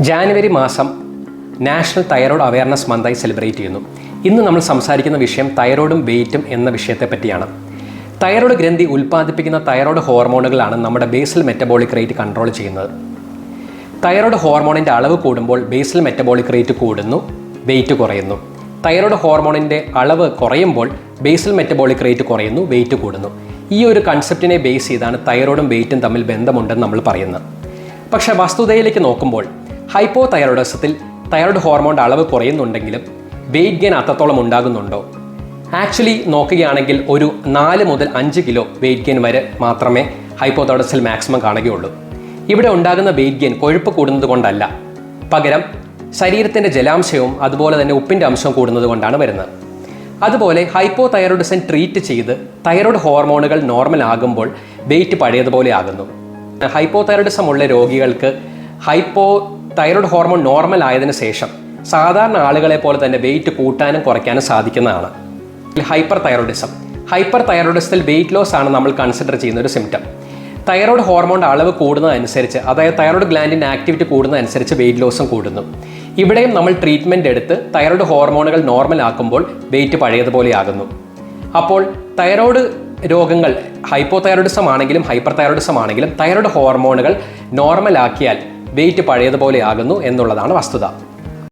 ജാനുവരി മാസം national thyroid awareness മന്തായി celebrate ചെയ്യുന്നു. ഇന്ന് നമ്മൾ സംസാരിക്കുന്ന വിഷയം തൈറോയ്ഡും വെയിറ്റും എന്ന വിഷയത്തെ പറ്റിയാണ്. തൈറോയ്ഡ് ഗ്രന്ഥി ഉൽപ്പാദിപ്പിക്കുന്ന തൈറോയ്ഡ് ഹോർമോണുകളാണ് നമ്മുടെ ബേസൽ മെറ്റബോളിക് റേറ്റ് കൺട്രോൾ ചെയ്യുന്നത്. തൈറോയ്ഡ് ഹോർമോണിന്റെ അളവ് കൂടുമ്പോൾ ബേസൽ മെറ്റബോളിക് റേറ്റ് കൂടുന്നു വെയിറ്റ് കുറയുന്നു. തൈറോയ്ഡ് ഹോർമോണിന്റെ അളവ് കുറയുമ്പോൾ ബേസൽ മെറ്റബോളിക് റേറ്റ് കുറയുന്നു വെയിറ്റ് കൂടുന്നു. ഈ ഒരു കൺസെപ്റ്റിനെ ബേസ് ചെയ്താണ് തൈറോയ്ഡും വെയിറ്റും തമ്മിൽ ബന്ധമുണ്ടെന്ന് നമ്മൾ പറയുന്നത്. പക്ഷേ വസ്തുതയിലേക്ക് നോക്കുമ്പോൾ ഹൈപ്പോ തൈറോയിഡസത്തിൽ തൈറോയ്ഡ് ഹോർമോണിന്റെ അളവ് കുറയുന്നുണ്ടെങ്കിലും വെയിറ്റ് ഗെയിൻ അത്രത്തോളം ഉണ്ടാകുന്നുണ്ടോ? ആക്ച്വലി നോക്കുകയാണെങ്കിൽ ഒരു നാല് മുതൽ അഞ്ച് കിലോ വെയിറ്റ് ഗെയിൻ വരെ മാത്രമേ ഹൈപ്പോതൈറോയിഡസിൽ മാക്സിമം കാണുകയുള്ളൂ. ഇവിടെ ഉണ്ടാകുന്ന വെയിറ്റ് ഗെയിൻ കൊഴുപ്പ് കൂടുന്നത് കൊണ്ടല്ല. പകരം ശരീരത്തിന്റെ ജലാംശവും അതുപോലെ തന്നെ ഉപ്പിന്റെ അംശവും കൂടുന്നത് കൊണ്ടാണ് വരുന്നത്. അതുപോലെ ഹൈപ്പോ തൈറോയിഡിസം ട്രീറ്റ് ചെയ്ത് തൈറോയ്ഡ് ഹോർമോണുകൾ നോർമൽ ആകുമ്പോൾ വെയിറ്റ് പഴയതുപോലെ ആകുന്നു. ഹൈപ്പോ തൈറോയിഡിസം ഉള്ള രോഗികൾക്ക് ഹൈപ്പോ തൈറോയ്ഡ് ഹോർമോൺ നോർമൽ ആയതിനു ശേഷം സാധാരണ ആളുകളെ പോലെ തന്നെ വെയിറ്റ് കൂട്ടാനും കുറയ്ക്കാനും സാധിക്കുന്നതാണ്. ഹൈപ്പർ തൈറോയിഡിസം ഹൈപ്പർ തൈറോയിഡിസത്തിൽ വെയിറ്റ് ലോസ് ആണ് നമ്മൾ കൺസിഡർ ചെയ്യുന്ന ഒരു സിംറ്റം തൈറോയ്ഡ് ഹോർമോണിന്റെ അളവ് കൂടുന്നതനുസരിച്ച് അതായത് തൈറോയ്ഡ് ഗ്ലാൻഡിന്റെ ആക്ടിവിറ്റി കൂടുന്നതനുസരിച്ച് വെയിറ്റ് ലോസും കൂടുന്നു. ഇവിടെയും നമ്മൾ ട്രീറ്റ്മെന്റ് എടുത്ത് തൈറോയ്ഡ് ഹോർമോണുകൾ നോർമൽ ആക്കുമ്പോൾ വെയിറ്റ് പഴയതുപോലെ ആകുന്നു. അപ്പോൾ തൈറോയ്ഡ് രോഗങ്ങൾ ഹൈപ്പോ തൈറോയിഡിസം ആണെങ്കിലും ഹൈപ്പർ തൈറോയിഡിസം ആണെങ്കിലും തൈറോയ്ഡ് ഹോർമോണുകൾ നോർമൽ ആക്കിയാൽ വെയിറ്റ് പഴയതുപോലെ ആകുന്നു എന്നുള്ളതാണ് വസ്തുത.